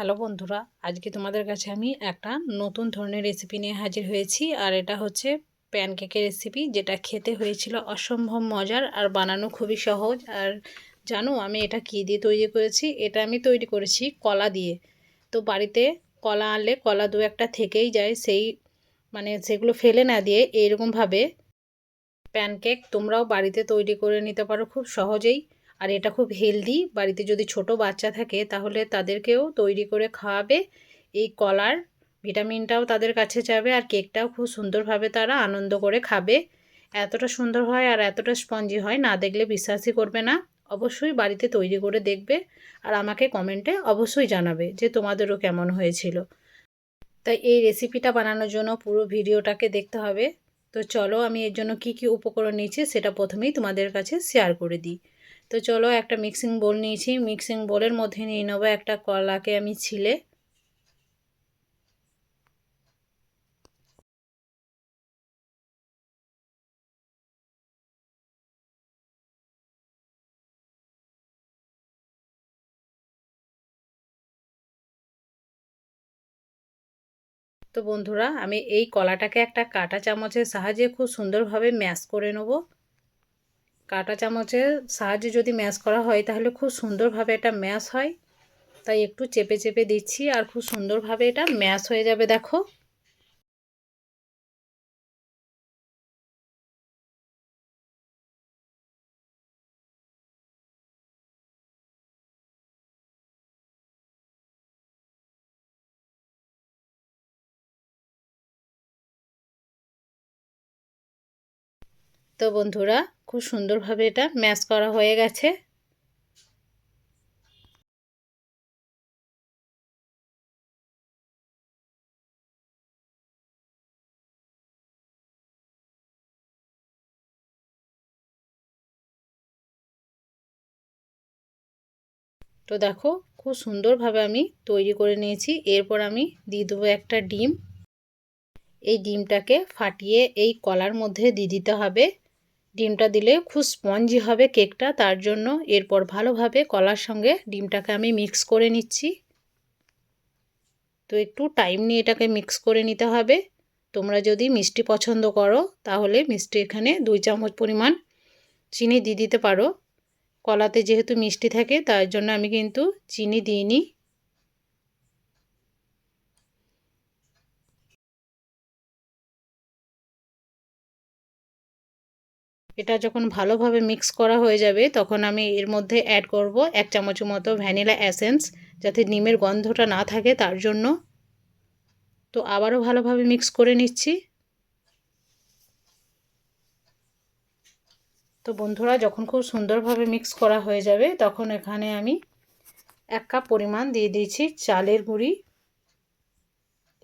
Hello বন্ধুরা, আজকে তোমাদের কাছে আমি একটা নতুন ধরনের রেসিপি নিয়ে হাজির হয়েছি আর এটা হচ্ছে প্যানকেকের রেসিপি যেটা খেতে হয়েছিল অসম্ভব মজার আর বানানো খুবই সহজ। আর জানো আমি এটা কী দিয়ে তৈরি করেছি? এটা আমি তৈরি করেছি কলা দিয়ে। তো বাড়িতে কলা আনলে কলা দু একটা থেকেই যায়, সেই মানে সেগুলো ফেলে না দিয়ে এইরকমভাবে প্যানকেক তোমরাও বাড়িতে তৈরি করে নিতে পারো খুব সহজেই। আর এটা খুব হেলদি বাড়িতে যদি ছোট বাচ্চা থাকে তাহলে তাদেরকেও তৈরি করে খাওয়াবে। এই কলার ভিটামিনটাও তাদের কাছে যাবে আর কেকটাও খুব সুন্দরভাবে তারা আনন্দ করে খাবে। এতটা সুন্দর হয় আর এতটা স্পঞ্জি হয়, না দেখলে বিশ্বাসই করবে না। অবশ্যই বাড়িতে তৈরি করে দেখবে আর আমাকে কমেন্টে অবশ্যই জানাবে যে তোমাদেরও কেমন হয়েছিল। তাই এই রেসিপিটা বানানোর জন্য পুরো ভিডিওটাকে দেখতে হবে। তো চলো আমি এর জন্য কি কি উপকরণ নিয়েছি সেটা প্রথমেই তোমাদের কাছে শেয়ার করে দিই। তো চলো একটা মিক্সিং বোল নিয়েছি। মিক্সিং বোলের মধ্যে নিয়ে নেব একটা কলাকে আমি ছিলে। তো বন্ধুরা, আমি এই কলাটাকে একটা কাটা চামচের সাহায্যে খুব সুন্দরভাবে ম্যাশ করে নেব। কাটা চামচের সাহায্যে যদি ম্যাশ করা হয়, তাহলে খুব সুন্দরভাবে এটা ম্যাশ হয়। তাই একটু চেপে চেপে দিচ্ছি আর খুব সুন্দরভাবে এটা ম্যাশ হয়ে যাবে, দেখো। তো বন্ধুরা, খুব সুন্দরভাবে এটা ম্যাশ করা হয়ে গেছে। তো দেখো, খুব সুন্দরভাবে আমি তৈরি করে নিয়েছি। এরপর আমি দিয়ে দেবো একটা ডিম। এই ডিমটাকে ফাটিয়ে এই কলার মধ্যে দিয়ে দিতে হবে। ডিমটা দিলে খুব স্পঞ্জি হবে কেকটা, তার জন্য এরপর ভালোভাবে কলার সঙ্গে ডিমটাকে আমি মিক্স করে নিচ্ছি। তো একটু টাইম নিয়ে এটাকে মিক্স করে নিতে হবে। তোমরা যদি মিষ্টি পছন্দ করো, তাহলে মিষ্টি এখানে দুই চামচ পরিমাণ চিনি দিয়ে দিতে পারো। কলাতে যেহেতু মিষ্টি থাকে, তার জন্য আমি কিন্তু চিনি দিইনি। এটা যখন ভালোভাবে মিক্স করা হয়ে যাবে, তখন আমি এর মধ্যে অ্যাড করব এক চামচ মতো ভ্যানিলা অ্যাসেন্স যাতে নিমের গন্ধটা না থাকে তার জন্য। তো আবারও ভালোভাবে মিক্স করে নিচ্ছি। তো বন্ধুরা, যখন খুব সুন্দরভাবে মিক্স করা হয়ে যাবে, তখন এখানে আমি এক কাপ পরিমাণ দিয়ে দিয়েছি চালের গুঁড়ি।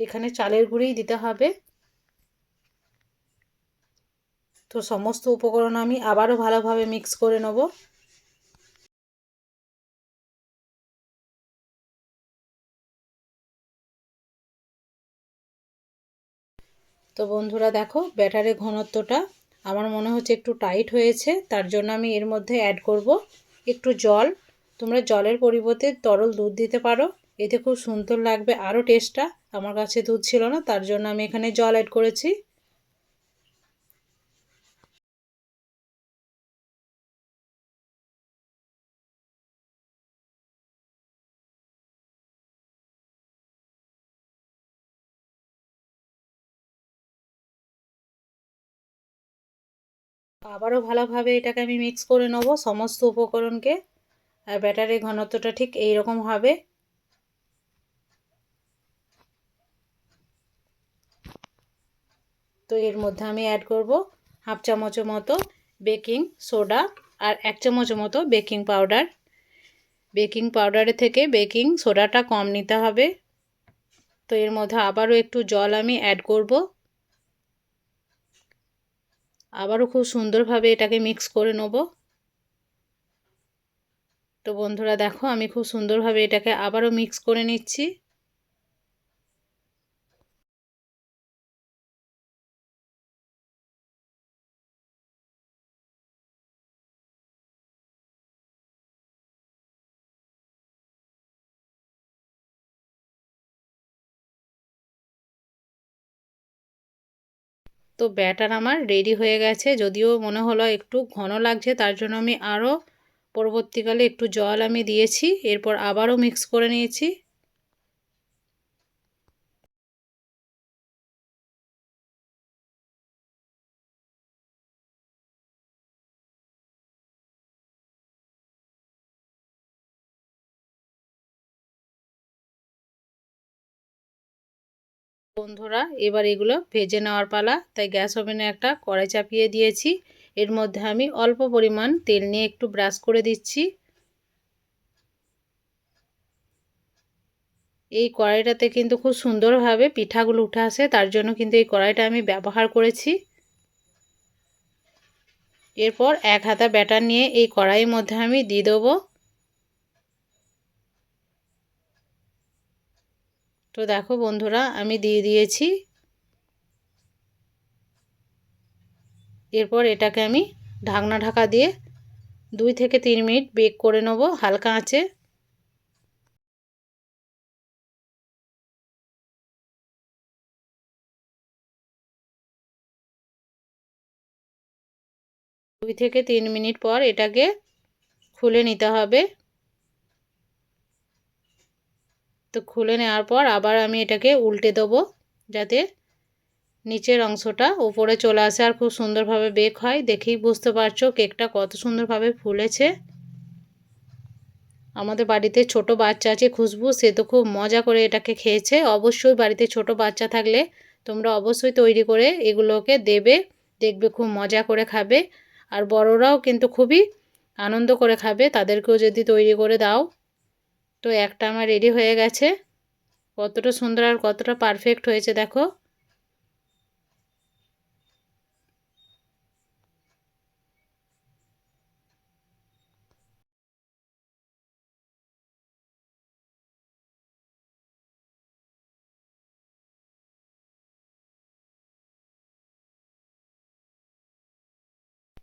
এখানে চালের গুঁড়িই দিতে হবে। তো সমস্ত উপকরণ আমি আবারও ভালোভাবে মিক্স করে নেব। তো বন্ধুরা দেখো, ব্যাটারের ঘনত্বটা আমার মনে হচ্ছে একটু টাইট হয়েছে, তার জন্য আমি এর মধ্যে অ্যাড করব একটু জল। তোমরা জলের পরিবর্তে তরল দুধ দিতে পারো, এতে খুব সুন্দর লাগবে, আরও টেস্টটা আমার কাছে দুধ ছিল না, তার জন্য আমি এখানে জল অ্যাড করেছি। আবারও ভালোভাবে এটাকে আমি মিক্স করে নেব সমস্ত উপকরণকে। আর ব্যাটারের ঘনত্বটা ঠিক এই রকম হবে। তো এর মধ্যে আমি অ্যাড করব হাফ চামচ মতো বেকিং সোডা আর এক চামচ মতো বেকিং পাউডার বেকিং পাউডারের থেকে বেকিং সোডাটা কম নিতে হবে। তো এর মধ্যে আবারও একটু জল আমি অ্যাড করব। আবারও খুব সুন্দরভাবে এটাকে মিক্স করে নেব। তো বন্ধুরা দেখো, আমি খুব সুন্দরভাবে এটাকে আবারও মিক্স করে নিচ্ছি। তো ব্যাটার আমার রেডি হয়ে গেছে। যদিও মনে হলো একটু ঘন লাগছে, তার জন্য আমি আরও পরবর্তীকালে একটু জল আমি দিয়েছি। এরপর আবারও মিক্স করে নিয়েছি। বন্ধুরা, এবার এগুলো ভেজে নেওয়ার পালা। তাই গ্যাস ওভেনে একটা কড়াই চাপিয়ে দিয়েছি। এর মধ্যে আমি অল্প পরিমাণ তেল নিয়ে একটু ব্রাশ করে দিচ্ছি। এই কড়াইটাতে কিন্তু খুব সুন্দরভাবে পিঠাগুলো উঠে আসে, তার জন্য কিন্তু এই কড়াইটা আমি ব্যবহার করেছি। এরপর এক হাতা ব্যাটার নিয়ে এই কড়াইয়ের মধ্যে আমি দিয়ে দেবো তো দেখো বন্ধুরা, আমি দিয়ে দিয়েছি। এরপর এটাকে আমি ঢাকনা ঢাকা দিয়ে দুই থেকে তিন মিনিট বেক করে নেব হালকা আঁচে। দুই থেকে তিন মিনিট পর এটাকে খুলে নিতে হবে। তো খুলে নেওয়ার পর আবার আমি এটাকে উল্টে দেবো যাতে নিচের অংশটা উপরে চলে আসে আর খুব সুন্দরভাবে বেক হয়। দেখেই বুঝতে পারছ কেকটা কত সুন্দরভাবে ফুলেছে। আমাদের বাড়িতে ছোট বাচ্চা আছে, খুশবু, সে তো খুব মজা করে এটাকে খেয়েছে। অবশ্যই বাড়িতে ছোট বাচ্চা থাকলে তোমরা অবশ্যই তৈরি করে এগুলোকে দেবে, দেখবে খুব মজা করে খাবে। আর বড়রাও কিন্তু খুবই আনন্দ করে খাবে, তাদেরকেও যদি তৈরি করে দাও। তো একটা আমার রেডি হয়ে গেছে। কতটা সুন্দর আর কতটা পারফেক্ট হয়েছে, দেখো।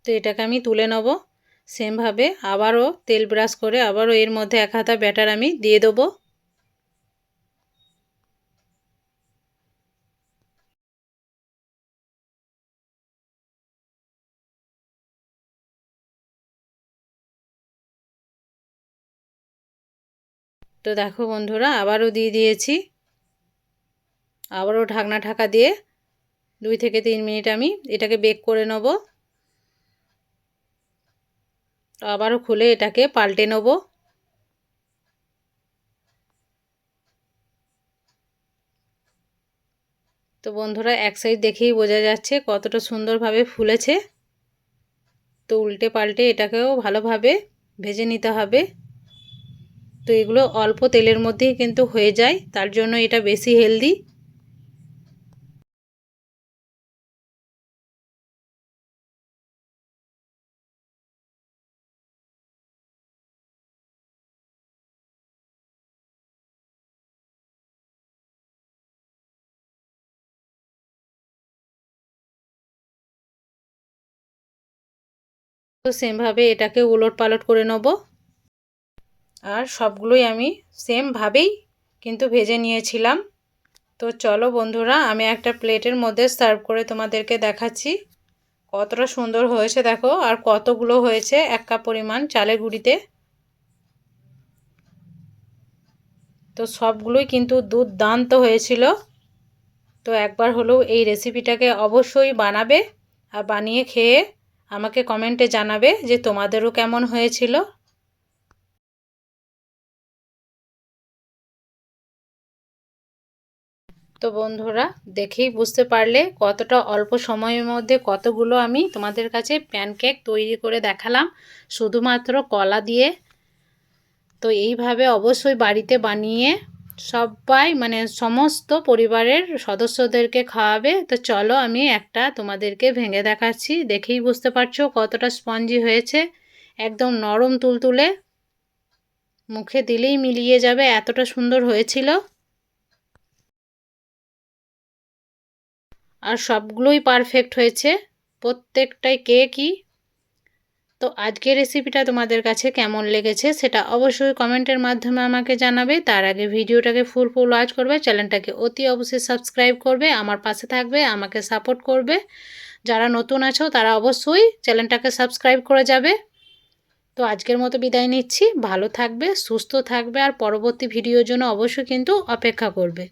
তো এটাকে আমি তুলে নেব। সেমভাবে আবারও তেল ব্রাশ করে আবারও এর মধ্যে এক হাতা ব্যাটার আমি দিয়ে দেবো। তো দেখো বন্ধুরা, আবারও দিয়ে দিয়েছি। আবারও ঢাকনা ঢাকা দিয়ে দুই থেকে তিন মিনিট আমি এটাকে বেক করে নেব। আবারও খুলে এটাকে পাল্টে নেব। তো বন্ধুরা, এক সাইড দেখেই বোঝা যাচ্ছে কতটা সুন্দরভাবে ফুলেছে। তো উল্টে পাল্টে এটাকেও ভালোভাবে ভেজে নিতে হবে। তো এগুলো অল্প তেলের মধ্যেই কিন্তু হয়ে যায়, তার জন্য এটা বেশি হেলদি। তো সেমভাবে এটাকে উলট পালট করে নেব। আর সবগুলোই আমি সেমভাবেই কিন্তু ভেজে নিয়েছিলাম। তো চলো বন্ধুরা, আমি একটা প্লেটের মধ্যে সার্ভ করে তোমাদেরকে দেখাচ্ছি। কতটা সুন্দর হয়েছে দেখো, আর কতগুলো হয়েছে এক কাপ পরিমাণ চালের গুঁড়িতে। তো সবগুলোই কিন্তু দুর্দান্ত হয়েছিল। তো একবার হলেও এই রেসিপিটাকে অবশ্যই বানাবে আর বানিয়ে খেয়ে আমাকে কমেন্টে জানাবে যে তোমাদেরও কেমন হয়েছিল। তো বন্ধুরা, দেখেই বুঝতে পারলে কতটা অল্প সময়ের মধ্যে কতগুলো আমি তোমাদের কাছে প্যানকেক তৈরি করে দেখালাম, শুধুমাত্র কলা দিয়ে। তো এইভাবে অবশ্যই বাড়িতে বানিয়ে সবাই মানে সমস্ত পরিবারের সদস্যদেরকে খাওয়াবে। তো চলো আমি একটা তোমাদেরকে ভেঙে দেখাচ্ছি। দেখেই বুঝতে পারছ কতটা স্পঞ্জি হয়েছে। একদম নরম তুলতুলে। মুখে দিলেই মিলিয়ে যাবে, এতটা সুন্দর হয়েছিল। আর সবগুলোই পারফেক্ট হয়েছে। প্রত্যেকটাই কেকই তো আজকের রেসিপিটা তোমাদের কাছে কেমন লেগেছে সেটা অবশ্যই কমেন্টের মাধ্যমে আমাকে জানাবে। তার আগে ভিডিওটাকে ফুল ফুল ওয়াচ করবে চ্যানেলটাকে অতি অবশ্যই সাবস্ক্রাইব করবে, আমার পাশে থাকবে, আমাকে সাপোর্ট করবে। যারা নতুন আছো, তারা অবশ্যই চ্যানেলটাকে সাবস্ক্রাইব করে যাবে। তো আজকের মতো বিদায় নিচ্ছি। ভালো থাকবে, সুস্থ থাকবে, আর পরবর্তী ভিডিওর জন্য অবশ্যই কিন্তু অপেক্ষা করবে।